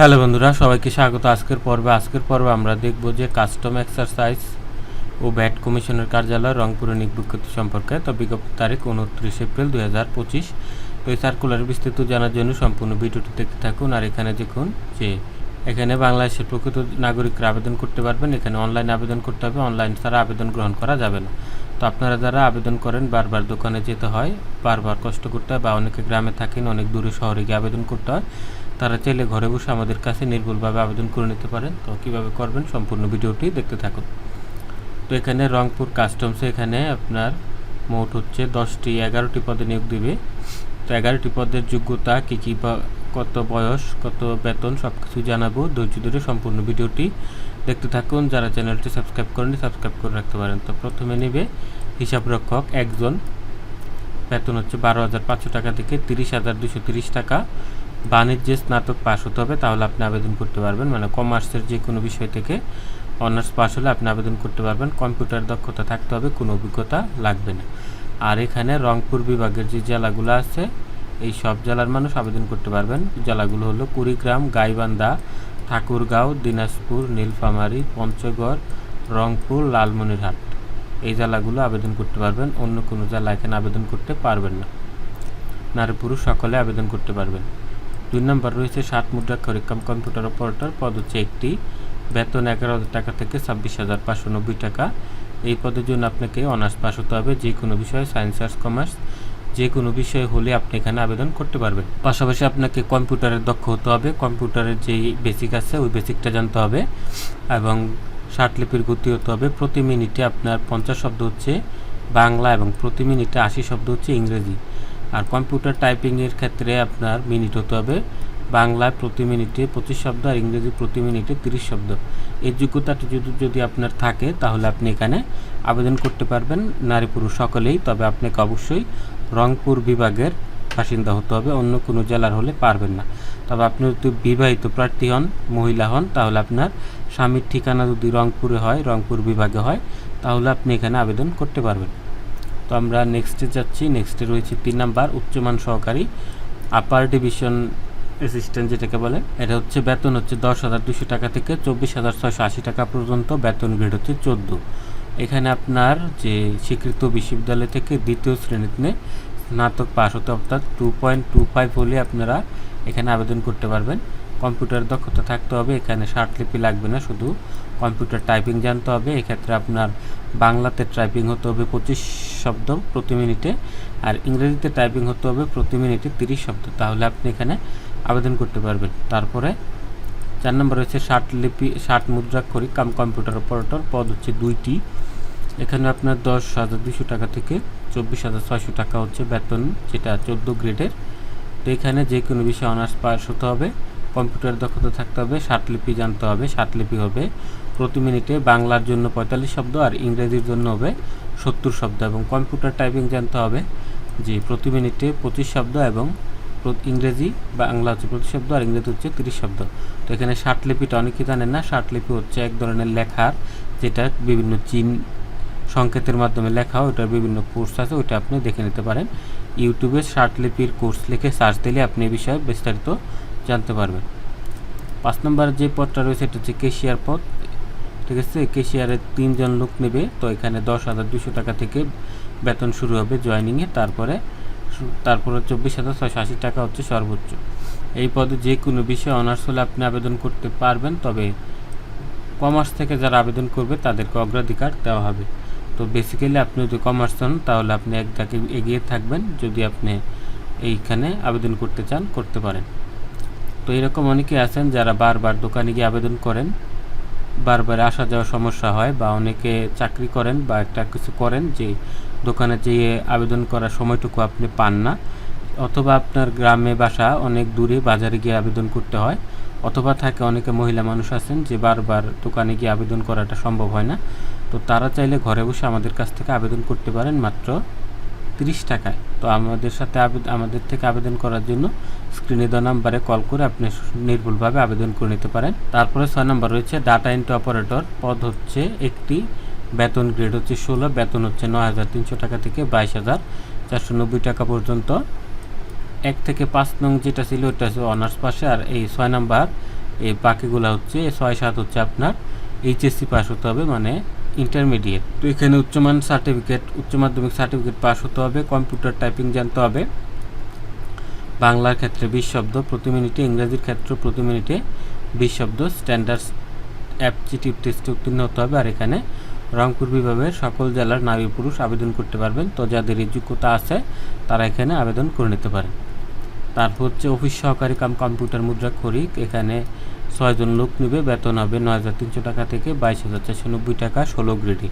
Hello বন্ধুরা, সবাইকে স্বাগত। আজকের পর্বে আজকের পর্বে আমরা দেখব যে কাস্টম এক্সারসাইজ ও ব্যাট কমিশনের কার্যালয় রংপুরে বিজ্ঞপ্তি সম্পর্কে। তো বিজ্ঞপ্তি তারিখ উনত্রিশ এপ্রিল দুই হাজার পঁচিশ। তো এই সার্কুলার বিস্তৃত জানার জন্য সম্পূর্ণ ভিডিওটি দেখতে থাকুন। আর এখানে দেখুন যে এখানে বাংলাদেশের প্রকৃত নাগরিকরা আবেদন করতে পারবেন। এখানে অনলাইন আবেদন করতে হবে। অনলাইন ছাড়া আবেদন গ্রহণ করা যাবে না। তো আপনারা যারা আবেদন করেন, বারবার দোকানে যেতে হয়, বারবার কষ্ট করতে হয় বা অনেকে গ্রামে থাকেন, অনেক দূরে শহরে গিয়ে আবেদন করতে হয় তারা চাইলে ঘরে বসে আমাদের কাছে নির্ভুলভাবে আবেদন করে নিতে পারেন। তো কীভাবে করবেন সম্পূর্ণ ভিডিওটি দেখতে থাকুন। তো এখানে রংপুর কাস্টমসে এখানে আপনার মোট হচ্ছে দশটি এগারোটি পদে নিয়োগ দেবে। তো এগারোটি পদের যোগ্যতা কী কী কত বয়স, কত বেতন সব কিছু জানাব। ধৈর্য ধরে সম্পূর্ণ ভিডিওটি দেখতে থাকুন। যারা চ্যানেলটি সাবস্ক্রাইব করেনি সাবস্ক্রাইব করে রাখতে পারেন। তো প্রথমে নেবে হিসাব রক্ষক একজন। বেতন হচ্ছে বারো হাজার পাঁচশো টাকা থেকে তিরিশ হাজার দুশো তিরিশ টাকা। বাণিজ্যে স্নাতক পাস হতে হবে, তাহলে আপনি আবেদন করতে পারবেন। মানে কমার্সের যে কোনো বিষয় থেকে অনার্স পাস হলে আপনি আবেদন করতে পারবেন। কম্পিউটার দক্ষতা থাকতে হবে, কোনো অভিজ্ঞতা লাগবে না। আর এখানে রংপুর বিভাগের যে জেলাগুলো আছে, এই সব জেলার মানুষ আবেদন করতে পারবেন। জেলাগুলো হলো কুড়িগ্রাম, গাইবান্ধা, ঠাকুরগাঁও, দিনাজপুর, নীলফামারী, পঞ্চগড়, রংপুর, লালমনিরহাট। এই জেলাগুলো আবেদন করতে পারবেন। অন্য কোনো জেলা এখানে আবেদন করতে পারবেন না। নারী পুরুষ সকলে আবেদন করতে পারবেন। দুই নম্বর রয়েছে ষাট মুদ্রাক্ষরিক কাম কম্পিউটার অপারেটর, পদ হচ্ছে একটি। বেতন এগারো হাজার টাকা থেকে ছাব্বিশ হাজার পাঁচশো নব্বই টাকা। এই পদের জন্য আপনাকে অনার্স পাস হতে হবে যে কোনো বিষয়ে, সায়েন্স আর্টস, কমার্স, যে কোনো বিষয় হলে আপনি এখানে আবেদন করতে পারবেন। পাশাপাশি আপনাকে কম্পিউটারের দক্ষ হতে হবে। কম্পিউটারের যেই বেসিক আছে, ওই বেসিকটা জানতে হবে এবং লিপির গতি হতে হবে। প্রতি মিনিটে আপনার পঞ্চাশ শব্দ হচ্ছে বাংলা এবং প্রতি মিনিটে আশি শব্দ হচ্ছে ইংরেজি। আর কম্পিউটার টাইপিংয়ের ক্ষেত্রে আপনার মিনিট হতে হবে। বাংলায় প্রতি মিনিটে পঁচিশ শব্দ আর ইংরেজি প্রতি মিনিটে তিরিশ শব্দ। এই যোগ্যতাটি যদি যদি আপনার থাকে, তাহলে আপনি এখানে আবেদন করতে পারবেন। নারী পুরুষ সকলেই, তবে আপনাকে অবশ্যই রংপুর বিভাগের বাসিন্দা হতে হবে। অন্য কোনো জেলার হলে পারবেন না। তবে আপনি যদি বিবাহিত প্রার্থী হন, মহিলা হন, তাহলে আপনার স্বামীর ঠিকানা যদি রংপুরে হয়, রংপুর বিভাগে হয়, তাহলে আপনি এখানে আবেদন করতে পারবেন। তো আমরা নেক্সটে যাচ্ছি নেক্সটে রয়েছে তিন নাম্বার, উচ্চমান সহকারী আপার ডিভিশন অ্যাসিস্ট্যান্ট যেটাকে বলে। এটা হচ্ছে বেতন হচ্ছে দশ হাজার দুশো টাকা থেকে চব্বিশ হাজার ছয়শো আশি টাকা পর্যন্ত, বেতন গ্রেড হচ্ছে চোদ্দ। এখানে আপনার যে স্বীকৃত বিশ্ববিদ্যালয় থেকে দ্বিতীয় শ্রেণীতে স্নাতক পাস হতে অর্থাৎ টু পয়েন্ট টু ফাইভ হলে আপনারা এখানে আবেদন করতে পারবেন। কম্পিউটার দক্ষতা থাকতে হবে, এখানে লিপি লাগবে না, শুধু কম্পিউটার টাইপিং জানতে হবে। এক্ষেত্রে আপনার বাংলাতে টাইপিং হতে হবে পঁচিশ শব্দ প্রতি মিনিটে, আর ইংরেজিতে টাইপিং হতে হবে প্রতি মিনিটে তিরিশ শব্দ। তাহলে আপনি এখানে আবেদন করতে পারবেন। তারপরে চার নম্বর হচ্ছে ষাট লিপি, ষাট মুদ্রাক্ষরিক, কাম কম্পিউটার অপারেটর, পদ হচ্ছে দুইটি। এখানে আপনার দশ হাজার দুশো টাকা থেকে চব্বিশ হাজার ছয়শো টাকা হচ্ছে বেতন, যেটা চোদ্দ গ্রেডের। তো এখানে যে কোনো বিষয়ে অনার্স পাস হতে হবে, কম্পিউটার দক্ষতা থাকতে হবে লিপি জানতে হবে লিপি হবে। প্রতি মিনিটে বাংলার জন্য পঁয়তাল্লিশ শব্দ আর ইংরেজির জন্য হবে সত্তর শব্দ এবং কম্পিউটার টাইপিং জানতে হবে যে প্রতি মিনিটে পঁচিশ শব্দ এবং ইংরেজি বাংলা হচ্ছে প্রতি শব্দ আর ইংরেজি হচ্ছে তিরিশ শব্দ। তো এখানে লিপিটা অনেকেই জানেন না লিপি হচ্ছে এক ধরনের লেখার যেটা বিভিন্ন চিন সংকেতের মাধ্যমে লেখা ওটার বিভিন্ন কোর্স আছে, ওইটা আপনি দেখে নিতে পারেন। ইউটিউবে লিপির কোর্স লিখে সার্চ দিলে আপনি এই বিষয়ে বিস্তারিত জানতে পারবেন। পাঁচ নম্বর যে পদটা রয়েছে, এটা হচ্ছে কেশিয়ার পদ। ঠিক আছে কেশিয়ারের তিনজন লোক নেবে। তো এখানে দশ হাজার দুশো টাকা থেকে বেতন শুরু হবে জয়নিংয়ে। তারপরে তারপরে চব্বিশ হাজার ছয়শো আশি টাকা হচ্ছে সর্বোচ্চ। এই পদে যে কোনো বিষয়ে অনার্স হলে আপনি আবেদন করতে পারবেন, তবে কমার্স থেকে যারা আবেদন করবে তাদেরকে অগ্রাধিকার দেওয়া হবে। তো বেসিক্যালি আপনি যদি কমার্স হন, তাহলে আপনি এক ধাকে এগিয়ে থাকবেন যদি আপনি এইখানে আবেদন করতে চান, করতে পারেন। তো এরকম অনেকে আছেন যারা বারবার দোকানে গিয়ে আবেদন করেন। বারবার আসা যাওয়ার সমস্যা হয় বা অনেকে চাকরি করেন বা একটা কিছু করেন যে দোকানে যেয়ে আবেদন করার সময়টুকু আপনি পান না। অথবা আপনার গ্রামে বাসা অনেক দূরে বাজারে গিয়ে আবেদন করতে হয়। অথবা থাকে অনেকে মহিলা মানুষ আছেন যে বারবার দোকানে গিয়ে আবেদন করাটা সম্ভব হয় না। তো তারা চাইলে ঘরে বসে আমাদের কাছ থেকে আবেদন করতে পারেন মাত্র। তিরিশ টাকায়। তো আমাদের সাথে আমাদের থেকে আবেদন করার জন্য স্ক্রিনে দেওয়া নাম্বারে কল করে আপনি নির্ভুলভাবে আবেদন করে নিতে পারেন। তারপরে ছয় নম্বর রয়েছে ডাটা এন্ট্রি অপারেটর পদ হচ্ছে একটি, বেতন গ্রেড হচ্ছে ষোলো, বেতন হচ্ছে নয় হাজার তিনশো টাকা থেকে বাইশ হাজার চারশো নব্বই টাকা পর্যন্ত। এক থেকে পাঁচ নং যেটা ছিল ওটা ছিল অনার্স পাশে, আর এই ছয় নাম্বার এই বাকিগুলো হচ্ছে, ছয় সাত হচ্ছে আপনার এইচএসসি পাস হতে হবে মানে ইন্টারমিডিয়েট তো এখানে উচ্চমান সার্টিফিকেট উচ্চ মাধ্যমিক সার্টিফিকেট পাস হতে হবে কম্পিউটার টাইপিং জানতে হবে। বাংলার ক্ষেত্রে বিশ শব্দ, প্রতি মিনিটে ইংরেজির ক্ষেত্রে প্রতি মিনিটে বিশ শব্দ স্ট্যান্ডার্ড অ্যাপটিটিউড টেস্টে উত্তীর্ণ হতে হবে। আর এখানে রংপুর বিভাগের সকল জেলার নারী পুরুষ আবেদন করতে পারবেন। তো যাদের যোগ্যতা আছে, তারা এখানে আবেদন করে নিতে পারেন। তারপর হচ্ছে অফিস সহকারী কাম কম্পিউটার মুদ্রা খরিক এখানে ছয়জন লোক নেবে, বেতন হবে নয় হাজার তিনশো টাকা থেকে বাইশ হাজার চারশো নব্বই টাকা ষোলো গ্রেডে।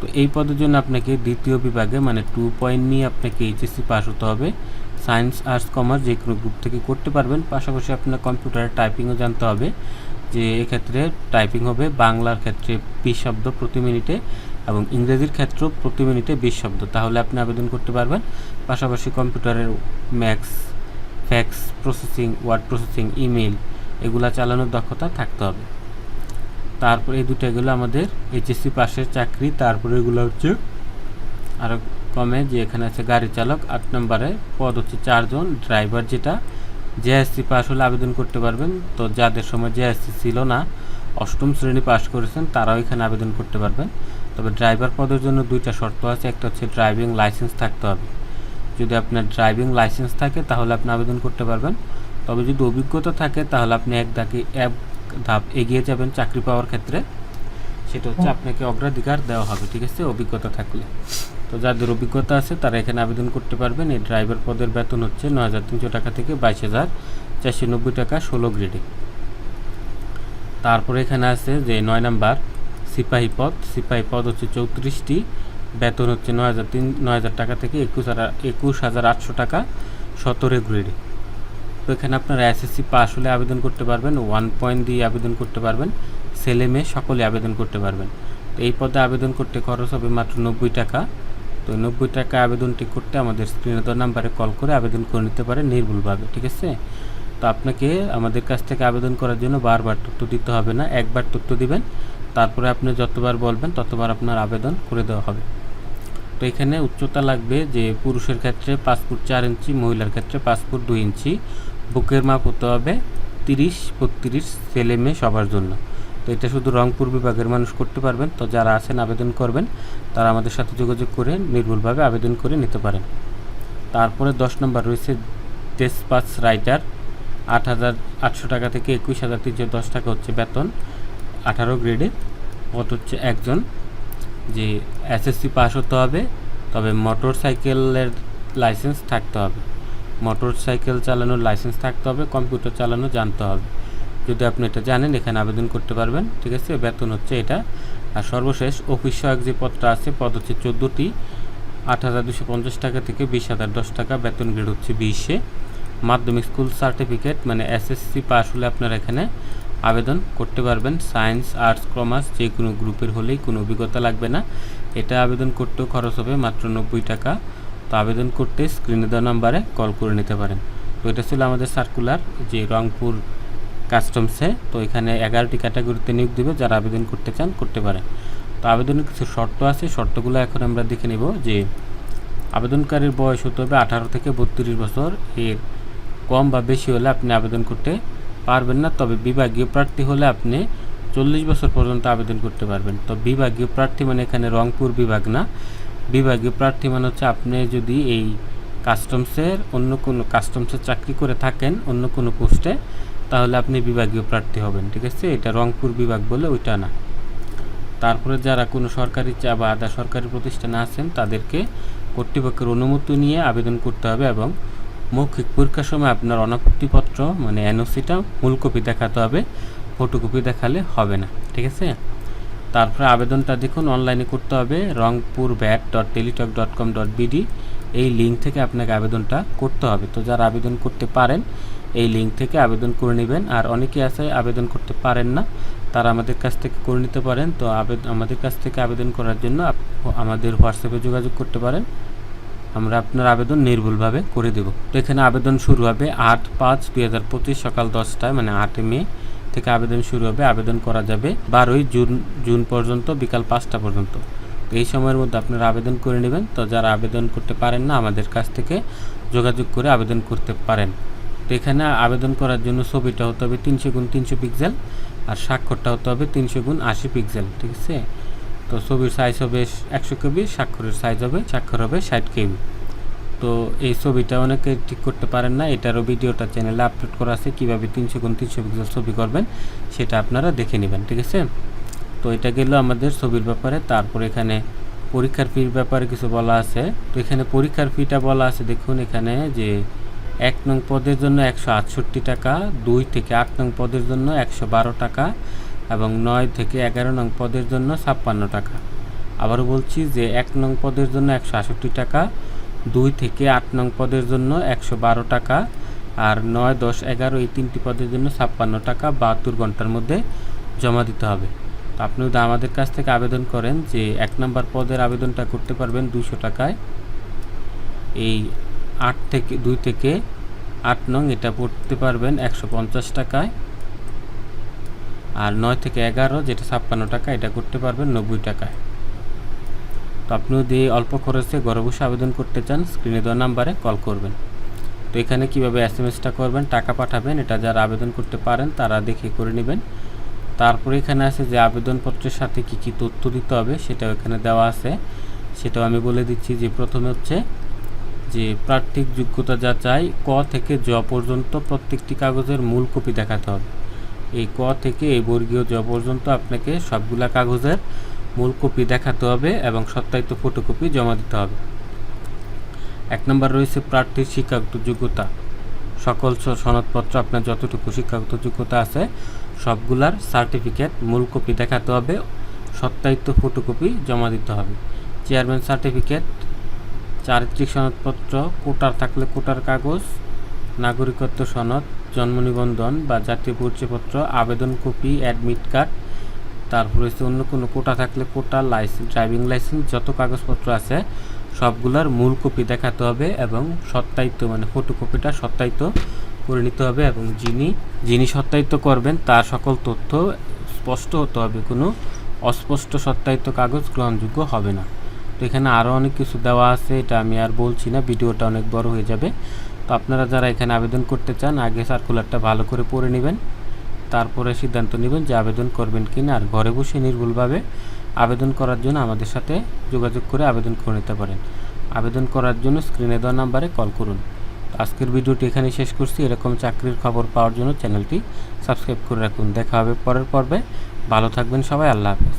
তো এই পদের জন্য আপনাকে দ্বিতীয় বিভাগে মানে টু পয়েন্ট নিয়ে আপনাকে এইচএসসি পাস হতে হবে। সায়েন্স আর্টস কমার্স যে কোনো গ্রুপ থেকে করতে পারবেন। পাশাপাশি আপনার কম্পিউটারে টাইপিংও জানতে হবে, যে এক্ষেত্রে টাইপিং হবে বাংলার ক্ষেত্রে বিশ শব্দ প্রতি মিনিটে এবং ইংরেজির ক্ষেত্রেও প্রতি মিনিটে বিশ শব্দ। তাহলে আপনি আবেদন করতে পারবেন। পাশাপাশি কম্পিউটারের max fax processing word processing email এগুলা চালানোর দক্ষতা থাকতে হবে। তারপর এই দুটো এগুলো আমাদের এইচএসসি পাশের চাকরি, তারপরে এগুলো হচ্ছে আরও কমে যে এখানে আছে গাড়ি চালক, আট নম্বরে পদ হচ্ছে চারজন ড্রাইভার যেটা। জেএসসি পাস হলে আবেদন করতে পারবেন। তো যাদের সময় জেএসসি ছিল না, অষ্টম শ্রেণি পাস করেছেন, তারাও এখানে আবেদন করতে পারবেন। তবে ড্রাইভার পদের জন্য দুইটা শর্ত আছে, একটা হচ্ছে ড্রাইভিং লাইসেন্স থাকতে হবে। যদি আপনার ড্রাইভিং লাইসেন্স থাকে, তাহলে আপনি আবেদন করতে পারবেন। তবে যদি অভিজ্ঞতা থাকে তাহলে আপনি এক ধাকে এক ধাপ এগিয়ে যাবেন চাকরি পাওয়ার ক্ষেত্রে। সেটা হচ্ছে আপনাকে অগ্রাধিকার দেওয়া হবে ঠিক আছে? অভিজ্ঞতা থাকলে। তো যাদের অভিজ্ঞতা আছে তারা এখানে আবেদন করতে পারবেন। এই ড্রাইভার পদের বেতন হচ্ছে ন হাজার তিনশো টাকা থেকে বাইশ হাজার চারশো নব্বই টাকা ষোলো গ্রেডে। তারপরে এখানে আছে যে নয় নাম্বার সিপাহী পদ। সিপাহী পদ হচ্ছে চৌত্রিশটি। বেতন হচ্ছে নয় হাজার তিন নয় হাজার টাকা থেকে একুশ হাজার একুশ হাজার আটশো টাকা সতেরো গ্রেডে। তো এখানে আপনারা এসএসসি পাস হলে আবেদন করতে পারবেন ওয়ান পয়েন্ট দিয়ে আবেদন করতে পারবেন, ছেলে মেয়ে সকলে আবেদন করতে পারবেন। তো এই পদে আবেদন করতে খরচ হবে মাত্র নব্বই টাকা। তো নব্বই টাকা আবেদনটি করতে আমাদের স্ক্রিনে নাম্বারে কল করে আবেদন করে নিতে পারে নির্ভুলভাবে, ঠিক আছে? তো আপনাকে আমাদের কাছ থেকে আবেদন করার জন্য বারবার তথ্য দিতে হবে না, একবার তথ্য দিবেন, তারপরে আপনি যতবার বলবেন ততবার আপনার আবেদন করে দেওয়া হবে। তো এখানে উচ্চতা লাগবে যে পুরুষের ক্ষেত্রে পাসপোর্ট চার ইঞ্চি, মহিলার ক্ষেত্রে পাসপোর্ট দুই ইঞ্চি। বুকের মাপ হতে হবে তিরিশ, বত্রিশ ছেলে মেয়ে সবার জন্য। তো এটা শুধু রংপুর বিভাগের মানুষ করতে পারবেন। তো যারা আছেন, আবেদন করবেন, তারা আমাদের সাথে যোগাযোগ করে নির্ভুলভাবে আবেদন করে নিতে পারেন। তারপরে দশ নম্বর রয়েছে টেসপাস রাইটার আট হাজার আটশো টাকা থেকে একুশ হাজার তিনশো দশ টাকা হচ্ছে বেতন, আঠারো গ্রেডে পদ হচ্ছে একজন। যে এসএসসি পাস হতে হবে, তবে মোটর সাইকেলের লাইসেন্স থাকতে হবে। মোটর সাইকেল চালানোর লাইসেন্স থাকতে হবে, কম্পিউটার চালানো জানতে হবে। যদি আপনি এটা জানেন, এখানে আবেদন করতে পারবেন, ঠিক আছে? বেতন হচ্ছে এটা। আর সর্বশেষ অফিস সহায়ক যে পদটা আছে, পদ হচ্ছে চোদ্দোটি। আট হাজার দুশো পঞ্চাশ টাকা থেকে বিশ হাজার দশ টাকা, বেতন গ্রেড হচ্ছে বিশে মাধ্যমিক স্কুল সার্টিফিকেট মানে এসএসসি পাস হলে আপনারা এখানে আবেদন করতে পারবেন। সায়েন্স, আর্টস, কমার্স, যে কোনো গ্রুপের হলেই কোনো অভিজ্ঞতা লাগবে না। এটা আবেদন করতেও খরচ হবে মাত্র নব্বই টাকা। তো আবেদন করতে স্ক্রিনে দেওয়া নাম্বারে কল করে নিতে পারেন। তো এটা ছিল আমাদের সার্কুলার যে রংপুর কাস্টমসে তো এখানে এগারোটি ক্যাটাগরিতে নিয়োগ দেবে, যারা আবেদন করতে চান, করতে পারেন তো আবেদনের কিছু শর্ত আছে। শর্তগুলো এখন আমরা দেখে নেব যে আবেদনকারীর বয়স হতে হবে আঠারো থেকে বত্রিশ বছর। এর কম বা বেশি হলে আপনি আবেদন করতে পারবেন না। তবে বিভাগীয় প্রার্থী হলে আপনি চল্লিশ বছর পর্যন্ত আবেদন করতে পারবেন। তো বিভাগীয় প্রার্থী মানে এখানে রংপুর বিভাগ না। বিভাগীয় প্রার্থী মানে হচ্ছে আপনি যদি এই কাস্টমসের অন্য কোনো কাস্টমসের চাকরি করে থাকেন, অন্য কোনো পোস্টে, তাহলে আপনি বিভাগীয় প্রার্থী হবেন, ঠিক আছে? এটা রংপুর বিভাগ বলে ওইটা না। তারপরে যারা কোনো সরকারি চা বা আধা সরকারি প্রতিষ্ঠানে আছেন, তাদেরকে কর্তৃপক্ষের অনুমতি নিয়ে আবেদন করতে হবে এবং মৌখিক পরীক্ষার সময় আপনার অনাপত্তিপত্র মানে এনওসিটা মূল কপি দেখাতে হবে ফটোকপি দেখালে হবে না, ঠিক আছে? তারপরে আবেদনটা দেখুন অনলাইনে করতে হবে Rangpur bat dot Teletalk dot com dot BD এই লিঙ্ক থেকে আপনাকে আবেদনটা করতে হবে। তো যারা আবেদন করতে পারেন, এই লিঙ্ক থেকে আবেদন করে নেবেন। আর অনেকে আছে, আবেদন করতে পারেন না, তারা আমাদের কাছ থেকে করে নিতে পারেন। তো আবেদন আমাদের কাছ থেকে আবেদন করার জন্য আমাদের হোয়াটসঅ্যাপে যোগাযোগ করতে পারেন। আমরা আপনার আবেদন নির্ভুলভাবে করে দেব। তো এখানে আবেদন শুরু হবে আট পাঁচ দুই সকাল দশটায় মানে আট মে। থেকে আবেদন শুরু হবে, আবেদন করা যাবে বারোই জুন জুন পর্যন্ত, বিকাল পাঁচটা পর্যন্ত। এই সময়ের মধ্যে আপনারা আবেদন করে নেবেন। তো যারা আবেদন করতে পারেন না, আমাদের কাছ থেকে যোগাযোগ করে আবেদন করতে পারেন। তো এখানে আবেদন করার জন্য ছবিটা হতে হবে তিনশো গুণ তিনশো পিক্সেল আর স্বাক্ষরটা হতে হবে তিনশো গুণ আশি পিক্সেল, ঠিক আছে? তো ছবির সাইজ হবে একশো কেবি, স্বাক্ষরের সাইজ হবে, স্বাক্ষর হবে ষাট কেবি। তো এই ছবিটা অনেকে ঠিক করতে পারেন না। এটারও ভিডিওটা চ্যানেলে আপলোড করা আছে। কীভাবে তিনশো গুণ তিনশো পিক্সেল ছবি করবেন, সেটা আপনারা দেখে নেবেন, ঠিক আছে? তো এটা গেল আমাদের ছবির ব্যাপারে। তারপর এখানে পরীক্ষার ফির ব্যাপারে কিছু বলা আছে। তো এখানে পরীক্ষার ফিটা বলা আছে, দেখুন এখানে যে এক নং পদের জন্য একশো আটষট্টি টাকা, দুই থেকে আট নং পদের জন্য একশো বারো টাকা এবং নয় থেকে এগারো নং পদের জন্য ছাপ্পান্ন টাকা। আবারও বলছি যে এক নং পদের জন্য একশো টাকা দুই থেকে আট নং পদের জন্য একশো বারো টাকা আর নয়, দশ, এগারো এই তিনটি পদের জন্য ছাপ্পান্ন টাকা বাহাত্তর ঘণ্টার মধ্যে জমা দিতে হবে। তো আপনি যদি আমাদের কাছ থেকে আবেদন করেন যে এক নম্বর পদের আবেদনটা করতে পারবেন দুশো টাকায়, এই আট থেকে, দুই থেকে আট নং এটা পড়তে পারবেন একশো পঞ্চাশ টাকায় আর নয় থেকে এগারো যেটা ছাপ্পান্ন টাকা এটা করতে পারবেন নব্বই টাকায়। তো আপনি যদি অল্প খরচে ঘরে বসে আবেদন করতে চান স্ক্রিনে দেওয়া নাম্বারে কল করবেন। তো এখানে কীভাবে এস এম এসটা করবেন, টাকা পাঠাবেন, এটা যারা আবেদন করতে পারেন তারা দেখে করে নেবেন। তারপরে এখানে আছে যে আবেদনপত্রের সাথে কি কি তথ্য দিতে হবে সেটাও এখানে দেওয়া আছে। সেটাও আমি বলে দিচ্ছি যে প্রথমে হচ্ছে যে প্রার্থিক যোগ্যতা যাচাই, ক থেকে জ পর্যন্ত প্রত্যেকটি কাগজের মূল কপি দেখাতে হবে। এই ক থেকে এই বর্গীয় জ পর্যন্ত আপনাকে সবগুলা কাগজের মূল কপি দেখাতে হবে এবং সত্যায়িত ফটোকপি জমা দিতে হবে। এক নম্বর রয়েছে প্রার্থীর শিক্ষাগত যোগ্যতা। সকল সনদপত্র, আপনার যতটুকু শিক্ষাগত যোগ্যতা আছে, সবগুলার সার্টিফিকেট মূল কপি দেখাতে হবে, সত্যায়িত ফটোকপি জমা দিতে হবে। চেয়ারম্যান সার্টিফিকেট, চারিত্রিক সনদপত্র, কোটার থাকলে কোটার কাগজ, নাগরিকত্ব সনদ, জন্ম নিবন্ধন বা জাতীয় পরিচয়পত্র, আবেদন কপি, অ্যাডমিট কার্ড তারপর হচ্ছে অন্য কোনো কোটা থাকলে কোটা, লাইসেন্স, ড্রাইভিং লাইসেন্স, যত কাগজপত্র আছে, সবগুলার মূল কপি দেখাতে হবে এবং সত্যায়িত মানে ফটোকপিটা সত্যায়িত করে নিতে হবে এবং যিনি যিনি সত্যায়িত করবেন, তার সকল তথ্য স্পষ্ট হতে হবে। কোনো অস্পষ্ট সত্যায়িত কাগজ গ্রহণযোগ্য হবে না। তো এখানে আরও অনেক কিছু দেওয়া আছে, এটা আমি আর বলছি না, ভিডিওটা অনেক বড় হয়ে যাবে। তো আপনারা যারা এখানে আবেদন করতে চান, আগে সার্কুলারটা ভালো করে পড়ে নেবেন। তারপরে সিদ্ধান্ত নেবেন যে আবেদন করবেন কি না। আর ঘরে বসে নির্ভুলভাবে আবেদন করার জন্য আমাদের সাথে যোগাযোগ করে আবেদন করে নিতে পারেন। আবেদন করার জন্য স্ক্রিনে দেওয়া নাম্বারে কল করুন। আজকের ভিডিওটি এখানে শেষ করছি। এরকম চাকরির খবর পাওয়ার জন্য চ্যানেলটি সাবস্ক্রাইব করে রাখুন। দেখা হবে পরের পর্বে। ভালো থাকবেন সবাই। আল্লাহ হাফেজ।